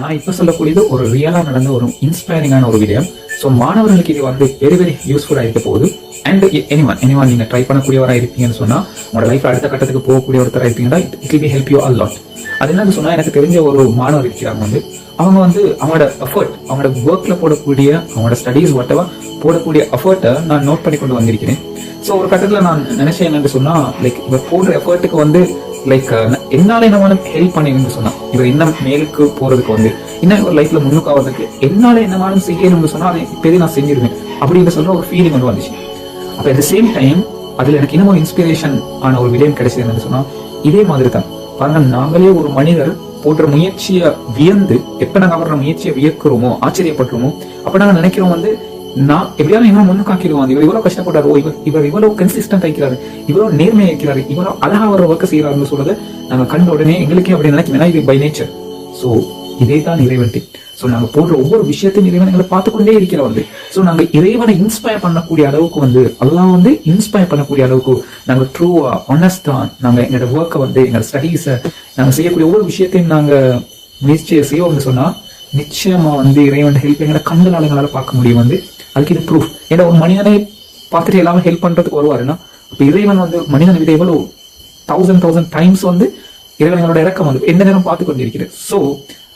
நான் இப்ப சொல்லக்கூடியது ஒரு ரியலா நடந்த ஒரு இன்ஸ்பைரிங்கான ஒரு விடயம் ஸோ மாணவர்களுக்கு இது வந்து வெரி வெரி யூஸ்ஃபுல்லாக இருக்க போகுது. அண்ட் எனிவன் எனிவன் நீங்க ட்ரை பண்ணக்கூடியவராக இருப்பீங்கன்னு சொன்னா உங்களோட லைஃப்ல அடுத்த கட்டத்துக்கு போகக்கூடிய ஒருத்தராக இருப்பீங்கன்னா it will help you a lot அது என்னன்னு சொன்னா எனக்கு தெரிஞ்ச ஒரு மாணவர் இருக்கிறாங்க வந்து அவங்க வந்து அவங்களோட எஃபர்ட் அவங்களோட ஒர்க்ல போடக்கூடிய அவங்களோட ஸ்டடீஸ் ஒட்டவா போடக்கூடிய எஃபர்ட்டை நான் நோட் பண்ணி கொண்டு வந்திருக்கிறேன். ஸோ ஒரு கட்டத்தில் நான் நினைச்சேன் என்னன்னு சொன்னா லைக் இப்போ போடுற எஃபர்ட்டுக்கு வந்து லைக் என்னால என்ன ஹெல்ப் பண்ணிருன்னு சொன்னா இவர் இன்னும் மேலுக்கு போறதுக்கு வந்து இன்னும் இவர் லைஃப்ல முன்னுக்கு ஆகிறதுக்கு என்னால என்னமாலும் செய்யணும்னு சொன்னா அதை இப்போதே நான் செஞ்சிருவேன். அப்படின்னு சொல்ற ஒரு ஃபீலிங் வந்து வந்துச்சு. அப்ப அட் சேம் டைம் அதுல எனக்கு இன்னும் ஒரு இன்ஸ்பிரேஷன் ஆன ஒரு விடயம் கிடைச்சது என்னன்னு சொன்னா இதே மாதிரி தான் பாருங்க நாங்களே ஒரு மனிதர் போன்ற முயற்சியை வியந்து எப்ப நாங்க அவரோட முயற்சியை வியக்கிறோமோ ஆச்சரியப்படுறோமோ அப்ப நாங்க நினைக்கிறோம் வந்து நான் எப்படியாவது இன்னும் முன்னு காக்கிடுவோம் இவர் இவ்வளவு கஷ்டப்பட்டாரு ஓ இவர் இவர் இவ்வளவு கன்சிஸ்டன்ட் ஆக்கிறாரு இவ்வளவு நேர்மையா இருக்கிறாரு. இவ்வளவு அழகா அவர் ஒர்க் செய்யறாருன்னு சொல்றது நாங்க கண்ட உடனே எங்களுக்கே அப்படி நினைக்கிறேன் இது பை நேச்சர் சோ இதே தான் இறைவன்ட்டு சோ நாங்க போடுற ஒவ்வொரு விஷயத்தையும் இறைவன் எங்களை பார்த்து கொண்டே இருக்கிற வந்து சோ நாங்க இறைவனை இன்ஸ்பயர் பண்ணக்கூடிய அளவுக்கு வந்து அதெல்லாம் வந்து இன்ஸ்பயர் பண்ணக்கூடிய அளவுக்கு நாங்க ட்ரூவா ஆனஸ்டா நாங்க எங்களோட ஒர்க்கை வந்து எங்களோட ஸ்டடீஸை நாங்க செய்யக்கூடிய ஒவ்வொரு விஷயத்தையும் நாங்க முயற்சியை செய்வோம்னு சொன்னா நிச்சயமா வந்து இறைவன் ஹெல்ப் எங்களை கண்களால் எங்களால் பார்க்க முடியும் வந்து. அதுக்கு இது ப்ரூஃப் ஏன்னா ஒரு மனிதனை பார்த்துட்டு எல்லாமே ஹெல்ப் பண்றதுக்கு வருவாருன்னா இப்போ இறைவன் வந்து மனிதன் விட எவ்வளோ தௌசண்ட் தௌசண்ட் டைம்ஸ் வந்து இறைவன் எங்களோட இறக்கம் வந்து எந்த நேரம் பார்த்து கொண்டிருக்கிறது. ஸோ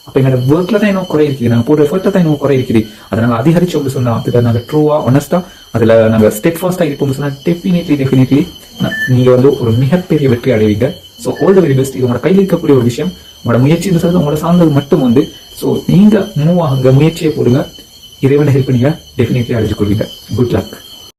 அப்போ எங்களோட ஒர்க்கில் தான் இன்னும் குறை இருக்குது. நாங்கள் போடுற எஃபர்ட்ல தான் இன்னும் குறை இருக்குது. அதை நாங்கள் அதிகரிச்சு அப்படி சொன்னா அதுல நாங்கள் ட்ரூவா ஒனஸ்டா அதில் நாங்கள் ஸ்டெட் ஃபாஸ்ட்டாக இருப்போம் சொன்னால் டெஃபினெட்லி டெஃபினெட்லி நீங்கள் வந்து ஒரு மிகப்பெரிய வெற்றி அடைவீங்க. So all the very best இது உங்களோட கையில் இருக்கக்கூடிய ஒரு விஷயம். உங்களோட முயற்சி சொல்றது உங்களோட சார்ந்தது மட்டும் வந்து ஸோ நீங்க மூவ் ஆகுங்க முயற்சியை போடுங்க. இறைவனை ஹெல்ப் பண்ணீங்க. டெஃபினெட்லி அடைஞ்சு கொள்வீங்க குட் லக்